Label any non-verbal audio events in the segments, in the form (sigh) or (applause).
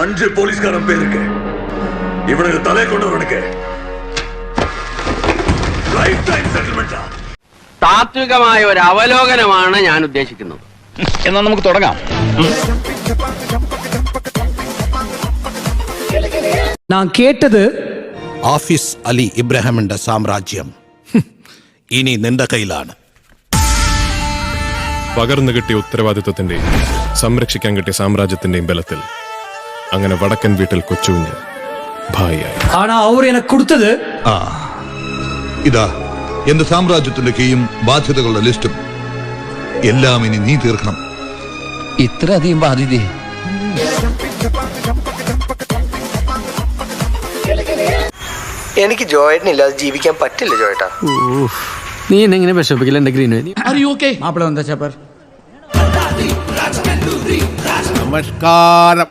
அஞ்சு போலீஸ்காரன் பேர் இருக்கு இவனுக்கு தலை கொண்டவனுக்கு லைஃப் டைம் செட்டில்மெண்டா താത്വികമായ ഒരു അവലോകനമാണ് ഞാൻ ഉദ്ദേശിക്കുന്നത് എന്നാ നമുക്ക് തുടങ്ങാം நான் കേട്ടത് ആഫീസ് അലി ഇബ്രാഹിമിന്റെ സാമ്രാജ്യം ഹും, (laughs) ഇനി നിന്റെ കയ്യിലാണ് പകർന്നു കിട്ടിയ ഉത്തരവാദിത്വത്തിന്റെയും സംരക്ഷിക്കാൻ കിട്ടിയ സാമ്രാജ്യത്തിന്റെയും ബലത്തിൽ അങ്ങനെ വടക്കൻ വീട്ടിൽ കൊച്ചുകുഞ്ഞ് ഭായിയായി ஆனா அவர் எனக்கு கொடுத்தது ആ ഇതാ എന്റെ സാമ്രാജ്യത്തിന്റെ കീയും ബാധ്യതകളുടെ ലിസ്റ്റും എല്ലാം ഇനി നീ തീർക്കണം ഇത്ര അധികം ബാധ്യത എനിക്ക് ജോയേട്ടനില്ലാതെ ജീവിക്കാൻ പറ്റില്ല ജോയേട്ടാ നീ എന്നെങ്ങനെ വിഷമിക്കില്ല എന്റെ ഗ്രീൻ மாப்பிள்ள வந்தா சாப்பர் നമസ്കാരം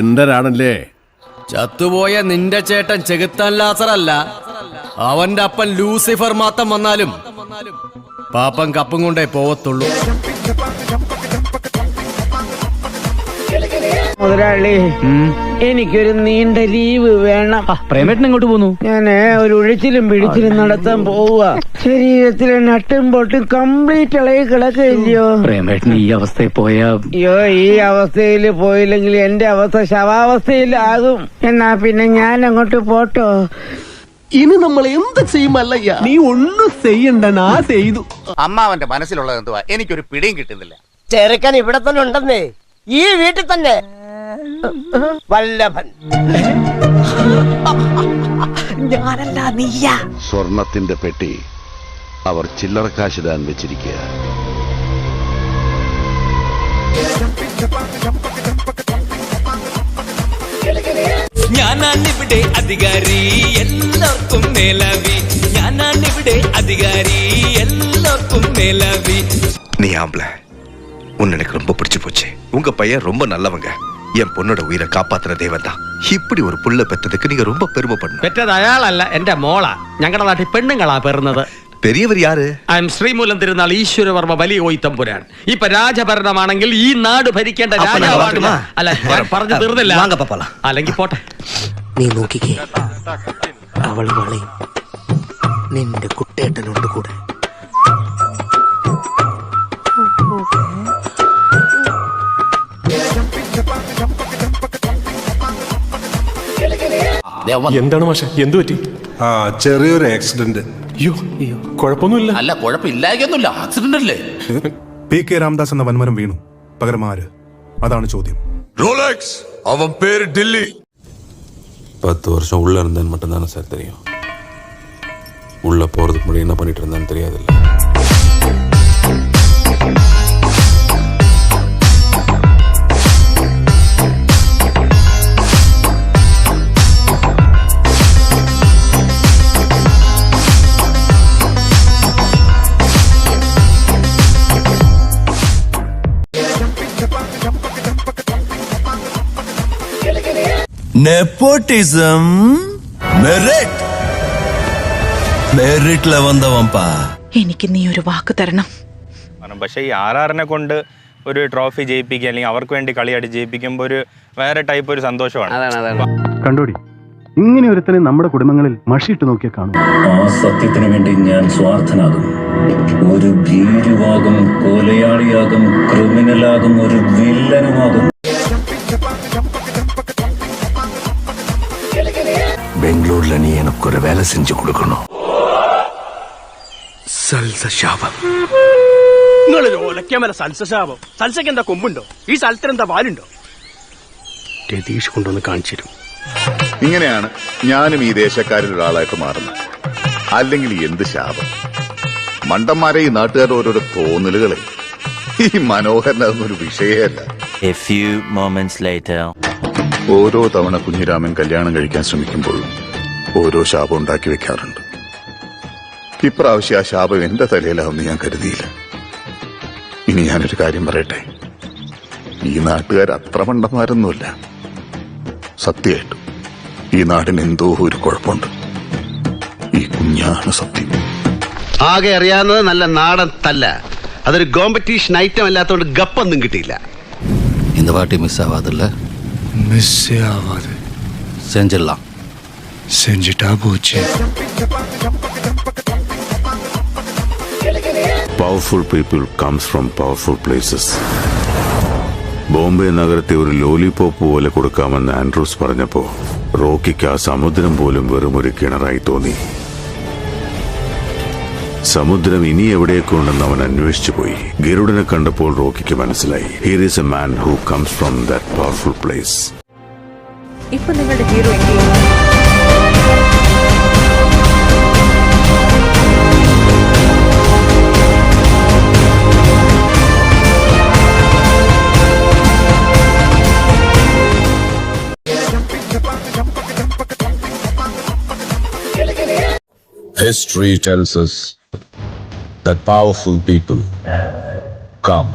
എന്തരാണല്ലേ? ചത്തുപോയ നിന്റെ ചേട്ടൻ ചെകുത്താൻ ലാസറല്ല. അവന്റെ അപ്പൻ ലൂസിഫർ മാത്രം വന്നാലും പാപ്പൻ കപ്പും കൊണ്ടേ പോവത്തുള്ളൂ. മുതലാളി എനിക്കൊരു നീണ്ട ലീവ് വേണം. പ്രേമേട്ടൻ ഇങ്ങോട്ട് പോന്നു? ഞാൻ ഒരു ഒഴിച്ചിലും പിടിച്ചിലും നടത്താൻ പോവുക ശരീരത്തിലെ നട്ടും പൊട്ടും കംപ്ലീറ്റ് ഇളകി കിടക്കില്ലയോ പ്രേമേട്ടൻ ഈ അവസ്ഥയിൽ പോയാ അയ്യോ ഈ അവസ്ഥയിൽ പോയില്ലെങ്കിൽ എന്റെ അവസ്ഥ ശവാവസ്ഥയിലാകും എന്നാ പിന്നെ ഞാൻ അങ്ങോട്ട് പോട്ടോ. ഇനി നമ്മൾ എന്ത് ചെയ്യുമല്ലയ്യ നീ ഒന്നും ചെയ്യണ്ട നാ ചെയ്തു. അമ്മാവന്റെ മനസ്സിലുള്ളത് എന്തുവാ? എനിക്കൊരു പിടിയും കിട്ടുന്നില്ല. ചെറുക്കൻ ഇവിടെ തന്നെ ഉണ്ടെന്നേ. ഈ വീട്ടിൽ തന്നെ. വല്ലഭൻ സ്വർണത്തിന്റെ പെട്ടി അവർ ചില്ലറക്കാശ് താൻ വെച്ചിരിക്കുക ഞാനാണിവിടെ അധികാരി എല്ലാവർക്കും മേലാവി ഞാനാണിവിടെ അധികാരി എല്ലാവർക്കും മേലാവി நீ ஆம்பளை உன்னை எனக்கு ரொம்ப பிடிச்சு போச்சு உங்க பையன் ரொம்ப நல்லவங்க என் பொண்ணோட உயிரை காப்பாத்துற தேவன் தான் இப்படி ஒரு புள்ள பெத்ததுக்கு நீங்க ரொம்ப பெருமைப்படணும் പെറ്റത് അയാളല്ല എന്റെ മോളാ ഞങ്ങളുടെ നാട്ടിൽ പെണ്ണുങ്ങളാ പെറുന്നത് பெரியவர் யாரு ഐ എം ശ്രീമൂലം തിരുനാൾ ഈശ്വരവർമ്മ വലിയ ഓയിത്തമ്പുരാൻ ഇപ്പൊ രാജഭരണമാണെങ്കിൽ ഈ നാട് ഭരിക്കേണ്ട രാജാവാണ് അല്ല ഞാൻ പറഞ്ഞു തീർന്നില്ല അല്ലെങ്കിൽ പോട്ടെ നീ നോക്കിക്കേ അവൾ വളയും നിന്റെ കുട്ടേട്ടനുണ്ട് കൂടെ എന്താണ് മാഷ എന്തു പറ്റി ആ ചെറിയൊരു ആക്സിഡന്റ് അയ്യോ കുഴപ്പമൊന്നുമില്ല അല്ല കുഴപ്പമില്ലായൊന്നുമില്ല ആക്സിഡന്റ് അല്ലേ പി കെ രാംദാസ് എന്ന വൻമരം വീണു പകരം ആര് അതാണ് ചോദ്യം ரோலக்ஸ் அவன் பேரு டில்லி பத்து வருஷம் உள்ள இருந்தேன்னு மட்டும் தானே சார் தெரியும் உள்ள போறதுக்கு முன்னாடி என்ன பண்ணிட்டு இருந்தேன்னு தெரியாதுல்ல ನೆಪೋಟಿಸಂ മെറിറ്റ് മെറിറ്റിലെ വന്നവൻപാ എനിക്ക് നീ ഒരു വാക്ക് തരണം. കാരണം പക്ഷേ ഈ ആർ ആറിനെ കൊണ്ട് ഒരു ട്രോഫി ജയിപ്പിക്കുക അല്ലെങ്കിൽ അവർക്ക് വേണ്ടി കളിയാടി ജയിപ്പിക്കുമ്പോൾ ഒരു വേറെ ടൈപ്പ് ഒരു സന്തോഷമാണ്. അതാണ് അതാണ്. കണ്ടോടി? ഇങ്ങനെ ഒരുത്തനെ നമ്മുടെ കുടുംബങ്ങളിൽ മഷിയിട്ട് നോക്കിയാൽ കാണും. ആ സത്യത്തിനു വേണ്ടി ഞാൻ സ്വാർത്ഥനാകും ഒരു ഭീരുവാകും കൊലയാളിയാകും ക്രിമിനലാകും ഒരു വില്ലനുമാകും. பெங்களூர்ல நீ எனக்கு ஒரு வேலை செஞ்சு கொடுக்கணும் சல்ச சாபம் നിങ്ങളൊരു ഒലക്കമല സൽസശാപം സൽസയ്ക്ക് എന്താ കൊമ്പുണ്ടോ ഈ സ്ഥലത്തിന് എന്താ വാലുണ്ടോ രതീഷ് കൊണ്ടുവന്ന് കാണിച്ചു തരും ഇങ്ങനെയാണ് ഞാനും ഈ ദേശക്കാരിൽ ഒരാളായിട്ട് മാറുന്നത് അല്ലെങ്കിൽ എന്ത് ശാപം മണ്ടന്മാരെ ഈ നാട്ടുകാരുടെ ഓരോരോ തോന്നലുകളെ ഈ മനോഹരൻ അതൊന്നും വിഷയമല്ല A few moments later. ഓരോ തവണ കുഞ്ഞിരാമൻ കല്യാണം കഴിക്കാൻ ശ്രമിക്കുമ്പോഴും ഓരോ ശാപം ഉണ്ടാക്കി വെക്കാറുണ്ട് ഇപ്രാവശ്യം ആ ശാപം എന്റെ തലയിലാവുമെന്ന് ഞാൻ കരുതിയില്ല ഇനി ഞാനൊരു കാര്യം പറയട്ടെ ഈ നാട്ടുകാർ അത്ര മണ്ടന്മാരൊന്നുമില്ല സത്യമായിട്ടും ഈ നാടിന് എന്തോ ഒരു കുഴപ്പമുണ്ട് ഈ കുഞ്ഞാണ് സത്യം ആകെ അറിയാവുന്നത് നല്ല നാടൻ തല്ല അതൊരു കോമ്പറ്റീഷൻ ഐറ്റം അല്ലാത്തതുകൊണ്ട് ഗപ്പൊന്നും കിട്ടിയില്ല இந்த வாட்டி மிஸ் ஆகாதுல்ல மிஸ்ஸே ஆகாது செஞ்சிடலாம் செஞ்சுட்டா போச்சு powerful people comes from powerful places Bombay നഗരത്തെ ഒരു ലോലിപോപ്പ് പോലെ കൊടുക്കാമെന്ന് ആൻഡ്രൂസ് പറഞ്ഞപ്പോ റോക്കിക്ക് ആ സമുദ്രം പോലും വെറും ഒരു കിണറായി തോന്നി സമുദ്രം ഇനി എവിടെയൊക്കെ ഉണ്ടെന്ന് അവൻ അന്വേഷിച്ചു പോയി. ഗരുഡനെ കണ്ടപ്പോൾ റോക്കിക്ക് മനസ്സിലായി. Here is a man who comes from that powerful place ഇപ്പൊ നിങ്ങളുടെ hero History tells us that powerful people come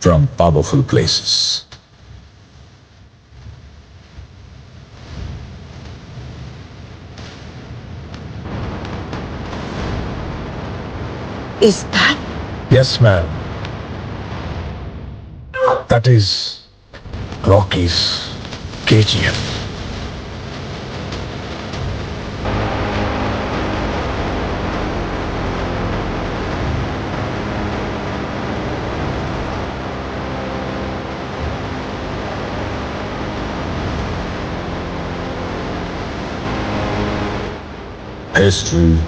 from powerful places. Is that Yes, ma'am. That is Rocky's KGF. History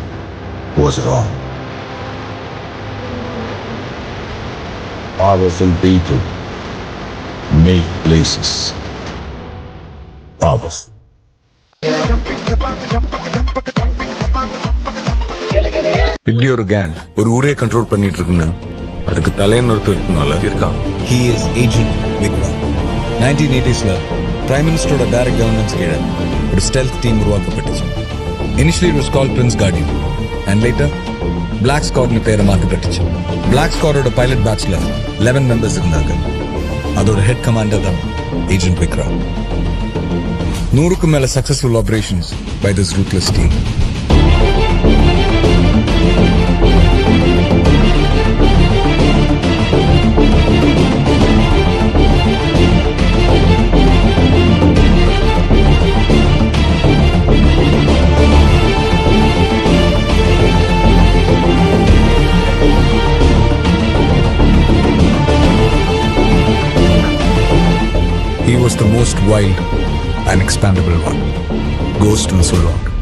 was wrong. Powerful people make places powerful. இப்படி ஒரு gang ஒரு ஊரே control பண்ணிட்டு இருக்குன்னு அதுக்கு தலையன் ஒருத்தர் நல்லா இருக்கான் He is Agent Vikram. 1980ஸ்ல பிரைம் மினிஸ்டரோட டைரக்ட் கவர்னன்ஸ் கீழே ஒரு ஸ்டெல்த் டீம் உருவாக்கப்பட்டுச்சு Initially, it was called Prince Guardian, and later, Black Squad എന്ന് പേര് മാറ്റപ്പെട്ടിച്ചു ബ്ലാക്ക് സ്ക്വാഡോട് പൈലറ്റ് ബാച്ചിൽ ലെവൻ മെമ്പേഴ്സ് ഉണ്ടാക്കും അതോടെ ഹെഡ് കമാൻഡർ ഏജന്റ് വിക്രം നൂറുക്കും മേലെ successful operations by this rootless team the most wild and expandable one. Ghost னு சொல்லுவாங்க